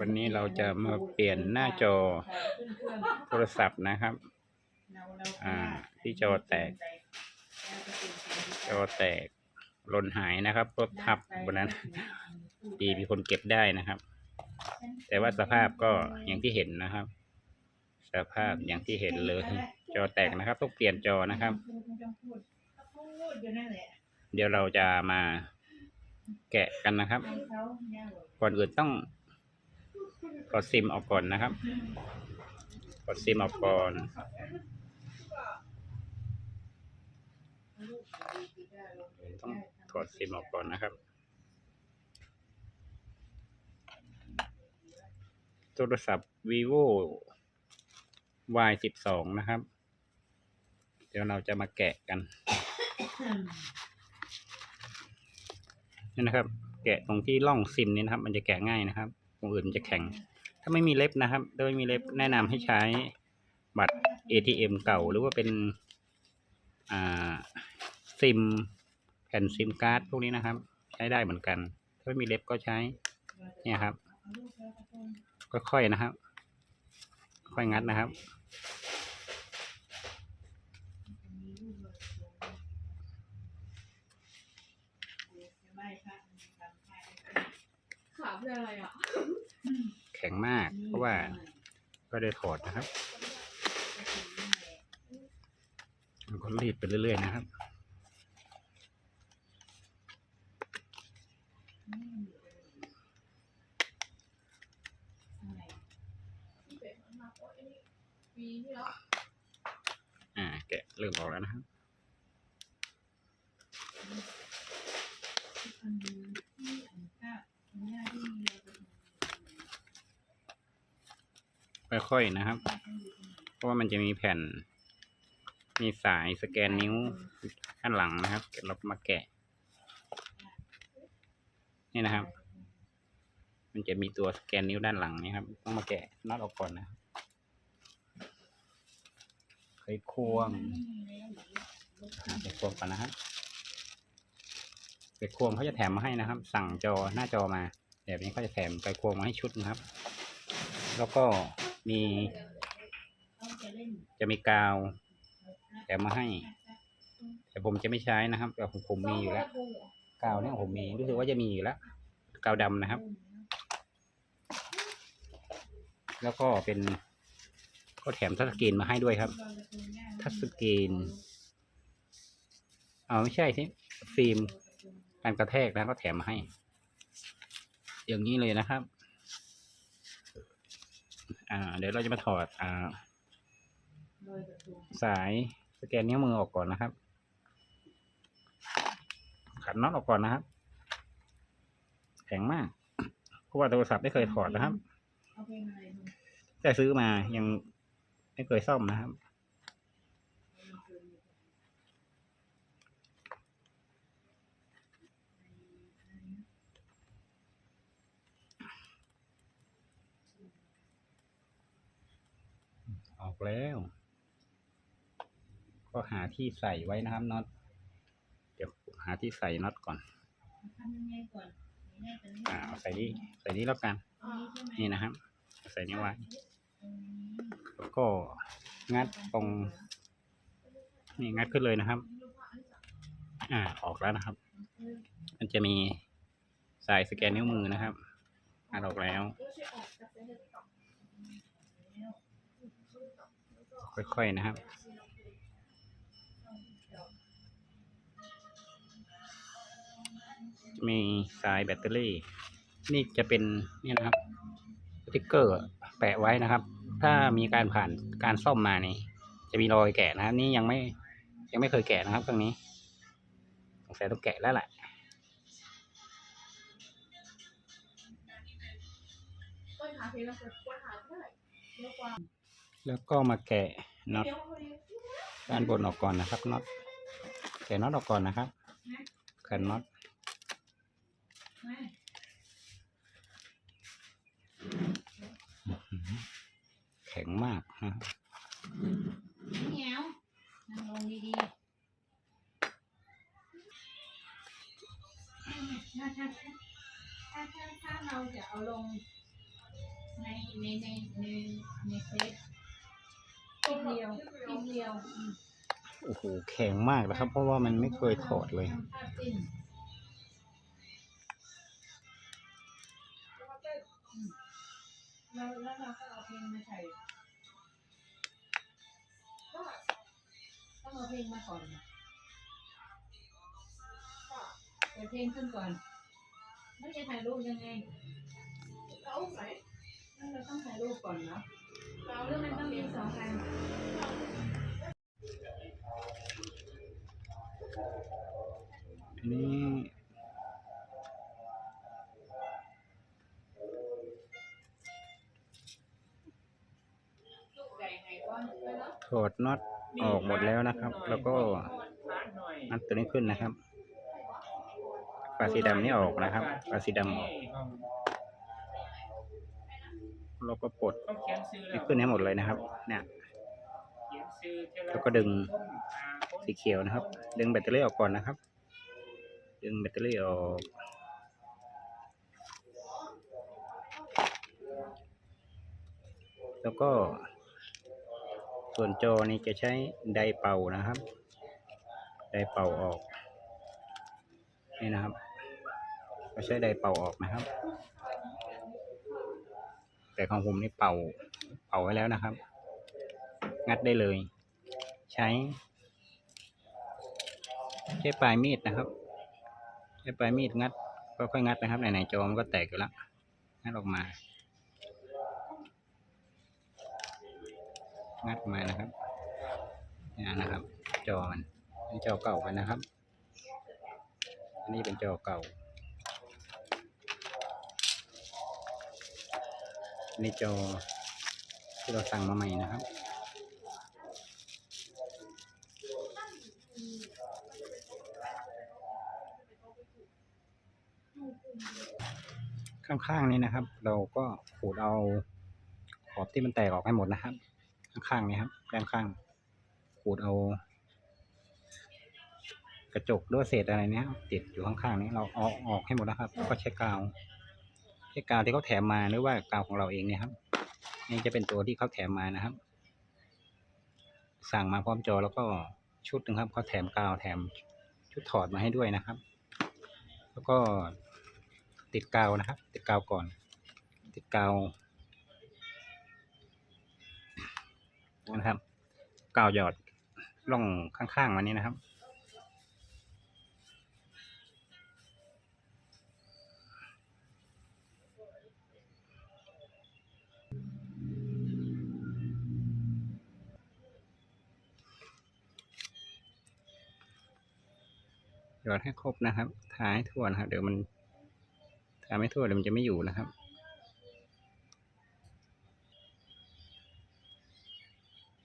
วันนี้เราจะมาเปลี่ยนหน้าจอโทรศัพท์นะครับ อ่า ที่จอแตก จอแตกหล่นหายนะครับรถทับบนนั้น ดีมีคนเก็บได้นะครับ แต่ว่าสภาพก็อย่างที่เห็นนะครับ สภาพอย่างที่เห็นเลย จอแตกนะครับ ต้องเปลี่ยนจอนะครับ เดี๋ยวเราจะมาแกะกันนะครับ ก่อนอื่นต้อง กดซิมออกก่อนนะครับ กดซิมออกก่อนต้องกดซิมออกก่อนนะครับ โทรศัพท์ vivo y สิบสองนะครับ เดี๋ยวเราจะมาแกะกัน นี่นะครับ แกะตรงที่ร่องซิมนี้นะครับ มันจะแกะง่ายนะครับ ตรงอื่นจะแข็ง ถ้าไม่มีเล็บนะครับ ถ้าไม่มีเล็บแนะนำให้ใช้บัตร ATM เก่าหรือว่าเป็นอ่าซิมแผ่นซิมการ์ดพวกนี้นะครับ ใช้ได้เหมือนกัน ถ้าไม่มีเล็บก็ใช้ เนี่ยครับ ค่อยๆนะครับ ค่อยงัดนะครับ ขาเป็นอะไรอะแข็งมากเพราะว่าก็ได้ถอดนะครับแล้วก็รีดไปเรื่อยๆนะครับเป็ดมันมาโอ้ยนี่ปีที่แล้วอ่าแกะเริ่มออกแล้วนะครับ ค่อยๆนะครับ เพราะว่ามันจะมีแผ่น มีสายสแกนนิ้วข้างหลังนะครับเรามาแกะ นี่นะครับ มันจะมีตัวสแกนนิ้วด้านหลังนี่ครับ ต้องมาแกะน็อตออกก่อนนะเคยควงอ่าไปควงก่อนนะครับไปควงเขาจะแถมมาให้นะครับ สั่งจอหน้าจอมาแบบนี้เขาจะแถมไปควงมาให้ชุดนะครับ แล้วก็ มี จะมีกาวแถมมาให้ แต่ผมจะไม่ใช้นะครับแต่ของผมมีอยู่แล้ว กาวเนี่ยผมมีรู้สึกว่าจะมีอยู่แล้ว กาวดำนะครับ แล้วก็เป็น ก็แถมทัชสกรีนมาให้ด้วยครับ ทัชสกรีนเอาไม่ใช่สิฟิล์มการกระแทกนะก็แถมมาให้ อย่างนี้เลยนะครับ อ่า เดี๋ยวเราจะมาถอดอ่า สายสแกนนิ้วมือออกก่อนนะครับ ขันน็อตออกก่อนนะครับ แข็งมาก เพราะว่าโทรศัพท์ไม่เคยถอดนะครับ แต่ซื้อมายังไม่เคยซ่อมนะครับ ออกแล้ว ก็หาที่ใส่ไว้นะครับน็อต เดี๋ยวหาที่ใส่น็อตก่อนอ่าเอาใส่นี่ใส่นี่แล้วกัน นี่นะครับ ใส่นี่ไว้ แล้วก็งัดตรง นี่งัดขึ้นเลยนะครับ อ่า ออกแล้วนะครับ มันจะมีสายสแกนนิ้วมือนะครับงัดออกแล้ว ค่อยๆนะครับมีสายแบตเตอรี่ นี่จะเป็นนี่นะครับสติ๊กเกอร์แปะไว้นะครับ ถ้ามีการผ่านการซ่อมมานี่ จะมีรอยแกะนะครับ นี่ยังไม่ยังไม่เคยแกะนะครับตรงนี้สงสัยต้องแกะแล้วแหละแล้วก็มาแกะ น็อตด้านบนออกก่อนนะครับน็อตแกะน็อตออกก่อนนะครับขันน็อตแข็งมากนะเงี้ยวนั่งลงดีๆถ้าถ้าถ้าถ้าถ้าเราจะเอาลงในในในในในเฟซ พิมพ์เดียวพิมพ์เดียวอืมโอ้โหแข็งมากนะครับ เพราะว่ามันไม่เคยถอดเลยทำภาพสิ้นแล้วก็เต้นแล้วแล้วเราก็เอาเพลงมาใส่ก็ต้องเอาเพลงมาก่อนค่ะเปิดเพลงขึ้นก่อนแล้วจะถ่ายรูปยังไงแล้วไหนแล้วเราต้องถ่ายรูปก่อนเนาะเราหรือมันต้องมีสองอั นี่ถอดน็อตออกหมดแล้วนะครับ แล้วก็นัดตัวนี้ขึ้นนะครับฝาสีดำนี่ออกนะครับฝาสีดำออก แล้วก็ปลดต้องเขียนซื้อแล้ให้วขึ้นให้หมดเลยนะครับ เนี่ยเขียนซื้อเท่าไหร่แล้วก็ดึงต้นอ่าต้นสีเขียวนะครับ ดึงแบตเตอรี่ออกก่อนนะครับ ดึงแบตเตอรี่ออกแล้วก็ ส่วนจอนี้จะใช้ไดร์เป่านะครับ ไดร์เป่าออก นี่นะครับ ก็ใช้ไดร์เป่าออกนะครับ แต่ของผมนี่เป่า เป่าไว้แล้วนะครับ งัดได้เลย ใช้ ใช้ปลายมีดนะครับ ใช้ปลายมีดงัดค่อยๆงัดนะครับไหนๆจอมันก็แตกอยู่แล้วงัดออกมา งัดมานะครับนี่นะครับ จอมันเป็นจอเก่าไปนะครับ อันนี้เป็นจอเก่า อันจอที่เราสั่งมาใหม่นะครับ ข้างๆนี้นะครับ เราก็ขูดเอาขอบที่มันแตกออกให้หมดนะครับ ข้างๆนี้ครับด้านข้างขูดเอากระจกด้วยเศษอะไรเนี้ยติดอยู่ข้างๆนี้เราเอาออกให้หมดนะครับ ก็ใช้กาว กาวที่เขาแถมมาหรือว่ากาวของเราเองเนี่ยครับ นี่จะเป็นตัวที่เขาแถมมานะครับ สั่งมาพร้อมจอแล้วก็ชุดหนึ่งครับเขาแถมกาวแถมชุดถอดมาให้ด้วยนะครับ แล้วก็ติดกาวนะครับ ติดกาวก่อน ติดกาวนะครับกาวหยอดล่องข้างๆมานี้นะครับ อดให้ครบนะครับ ทาให้ทั่วนะครับ เดี๋ยวมันทาไม่ทั่วเดี๋ยวมันจะไม่อยู่นะครับ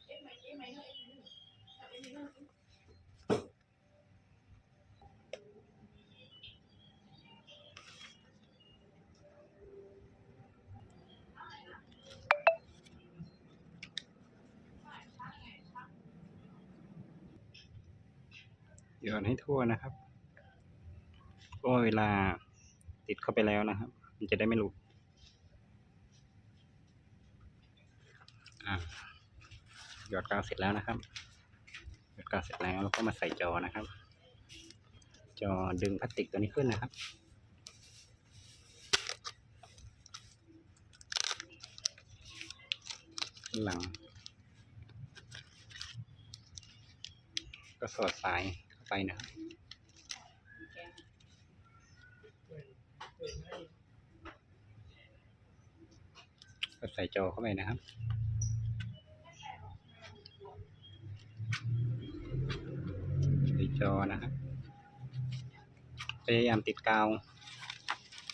เอ็กไหมเอ็กไหมเนอะเอ็กไหมเนอะเอ็กไหมเนอะหยอดให้ทั่วนะครับ เพราะว่าเวลาติดเข้าไปแล้วนะครับ มันจะได้ไม่หลุดหยอดกาวเสร็จแล้วนะครับหยอดกาวเสร็จแล้วแล้วก็มาใส่จอนะครับ จอดึงพลาสติกตัวนี้ขึ้นนะครับหลัง ก็สอดสายเข้าไปนะครับ ก็ใส่จอเข้าไปนะครับใส่จอนะครับพยายามติดกาว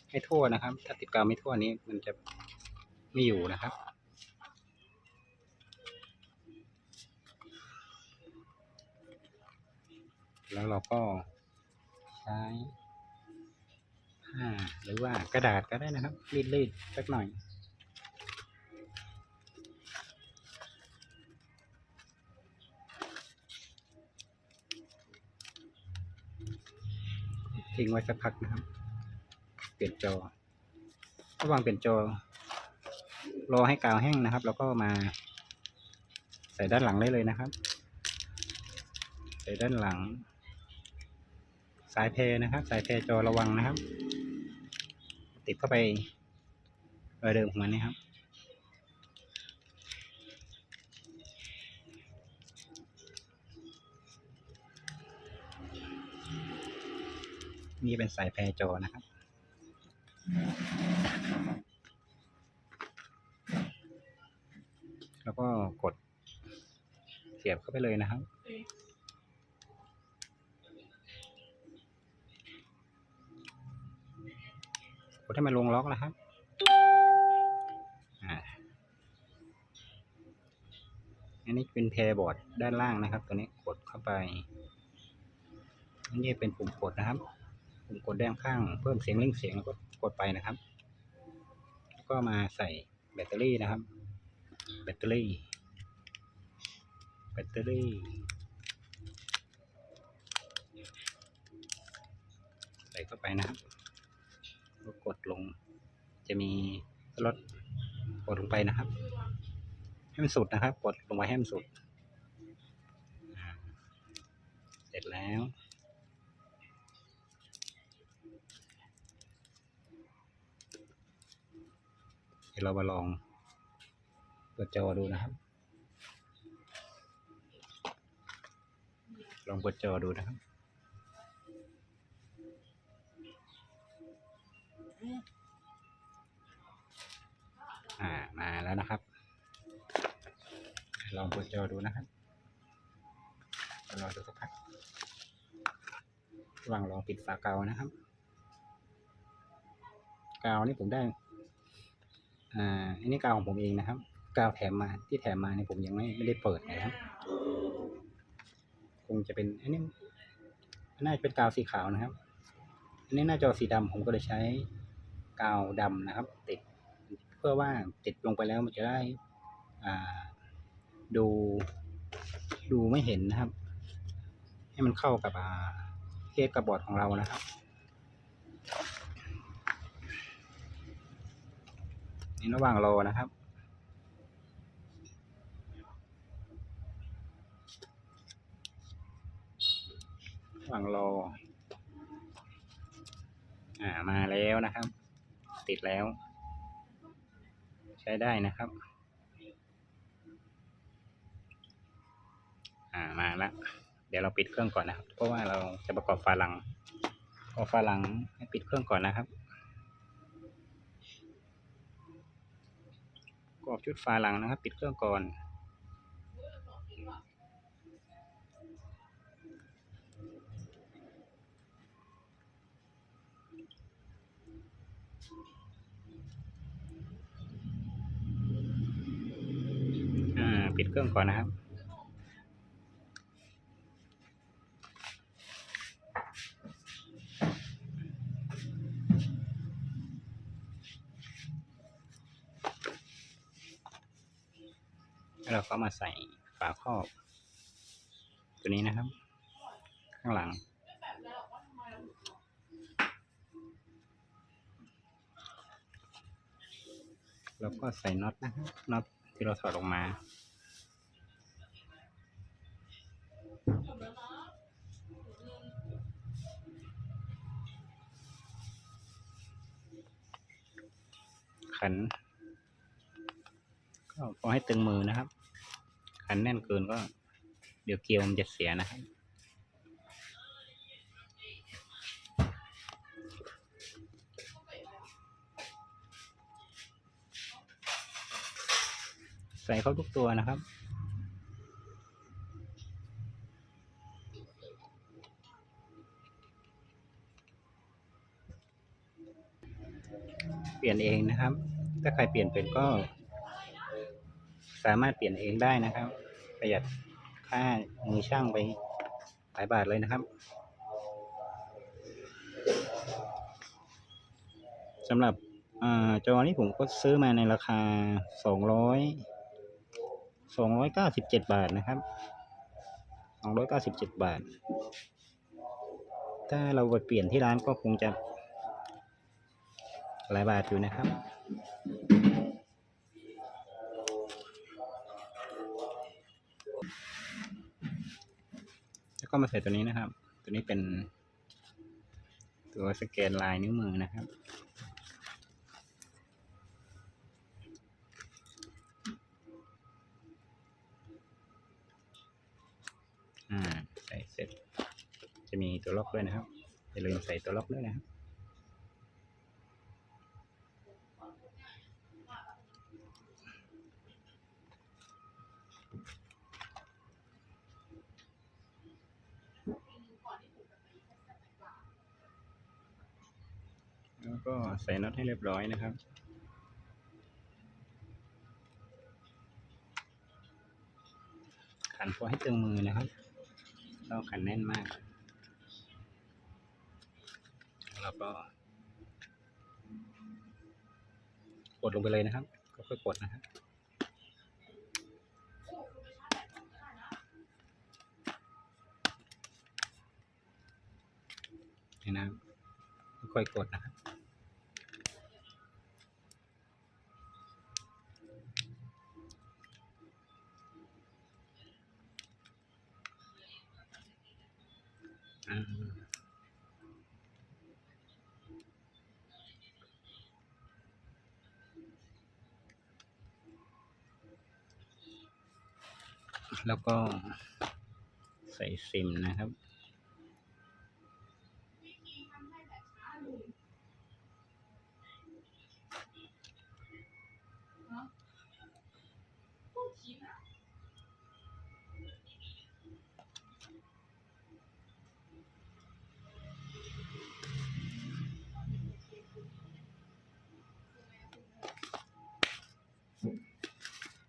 ให้ทั่วนะครับ ถ้าติดกาวไม่ทั่วนี้มันจะไม่อยู่นะครับแล้วเราก็ใช้ผ้าหรือว่ากระดาษก็ได้นะครับรีดๆสักหน่อย ทิ้งไว้สักพักนะครับ เปลี่ยนจอ ระหว่างเปลี่ยนจอ รอให้กาวแห้งนะครับ แล้วก็มา ใส่ด้านหลังได้เลยนะครับ ใส่ด้านหลัง สายเพนะครับ สายเพจอระวังนะครับ ติดเข้าไปรอยเดิมของมันนี่ครับ นี่เป็นสายแพรจอนะครับ แล้วก็กดเสียบเข้าไปเลยนะครับกดให้มันลงล็อกนะครับอ่าอันนี้เป็นแพรบอร์ดด้านล่างนะครับ ตัวนี้กดเข้าไปอันนี้เป็นปุ่มกดนะครับ ปุ่มกดด้านข้างเพิ่มเสียงเร่งเสียงแล้วก็กดไปนะครับ ก็มาใส่แบตเตอรี่นะครับ แบตเตอรี่ แบตเตอรี่ ใส่เข้าไปนะครับแล้วกดลง จะมีสล็อตกดลงไปนะครับ ให้มันสุดนะครับ กดลงไปให้มันสุด เสร็จแล้ว เรามาลองเปิดจอดูนะครับ ลองเปิดจอดูนะครับอ่ามาแล้วนะครับ ลองเปิดจอดูนะครับรอดูสักพักระหว่างลองปิดฝาเกาวนะครับ กาวนี่ผมได้ อ่าอันนี้กาวของผมเองนะครับ กาวแถมมาที่แถมมาเนี่ยผมยังไม่ไม่ได้เปิดนะครับ คงจะเป็นอันนี้น่าจะเป็นกาวสีขาวนะครับ อันนี้หน้าจอสีดำผมก็เลยใช้กาวดำนะครับ ติด เพื่อว่าติดลงไปแล้วมันจะได้อ่าดูดูไม่เห็นนะครับ ให้มันเข้ากับอ่าเคสกับบอดของเรานะครับ นี่ระหว่างรอนะครับ ระหว่างรอ อ่ามาแล้วนะครับ ติดแล้ว ใช้ได้นะครับ อ่ามาล้วเดี๋ยวเราปิดเครื่องก่อนนะครับ เพราะว่าเราจะประกอบฝาหลังประกอฝาหลังให้ปิดเครื่องก่อนนะครับ กรอบชุดฝาหลังนะครับ ปิดเครื่องก่อนอ่าปิดเครื่องก่อนนะครับ เราก็มาใส่ฝาครอบ ตัวนี้นะครับ ข้างหลัง แล้วก็ใส่น็อตนะครับน็อตที่เราถอดออกมาขันก็พอให้ตึงมือนะครับันแน่นเกินก็ เดี๋ยวเกลียวมันจะเสียนะครับใส่เข้าทุกตัวนะครับ เปลี่ยนเองนะครับ ถ้าใครเปลี่ยนเป็นก็ สามารถเปลี่ยนเองได้นะครับ ประหยัดค่ามือช่างไปหลายบาทเลยนะครับสำหรับอจอนี้ผมก็ซื้อมาในราคาสองร้อยสองร้อยเก้าสิบเจ็ดบาทนะครับสองร้อยเก้าสิบเจ็ดบาท ถ้าเราไปเปลี่ยนที่ร้านก็คงจะหลายบาทอยู่นะครับ ก็มาใส่ตัวนี้นะครับ ตัวนี้เป็น ตัวสแกนลายนิ้วมือนะครับ อ่า ใส่เสร็จ จะมีตัวล็อกด้วยนะครับอย่าลืมใส่ตัวล็อกด้วยนะครับ ก็ใส่น็อตให้เรียบร้อยนะครับขันพอให้ตึงมือนะครับเราขันแน่นมาก แล้วก็ กดลงไปเลยนะครับ ก็ค่อยกดนะครับนี่นะค่อยกดนะครับ ก็ ใส่ซิมนะครับ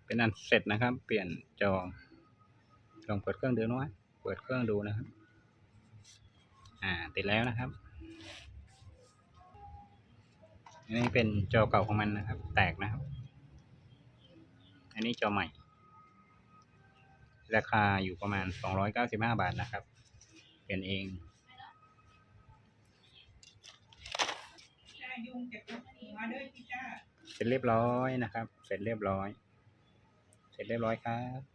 เป็นอันเสร็จนะครับ เปลี่ยนจอ ลองเปิดเครื่องดูนะเปิดเครื่องดูนะครับ อ่า ติดแล้วนะครับ อันนี้เป็นจอเก่าของมันนะครับ แตกนะครับ อันนี้จอใหม่ ราคาอยู่ประมาณ 295 บาทนะครับ เปลี่ยนเองจ้ายุงจากรถนีมาด้วยพี่จ้าเสร็จเรียบร้อยนะครับ เสร็จเรียบร้อย เสร็จเรียบร้อยครับ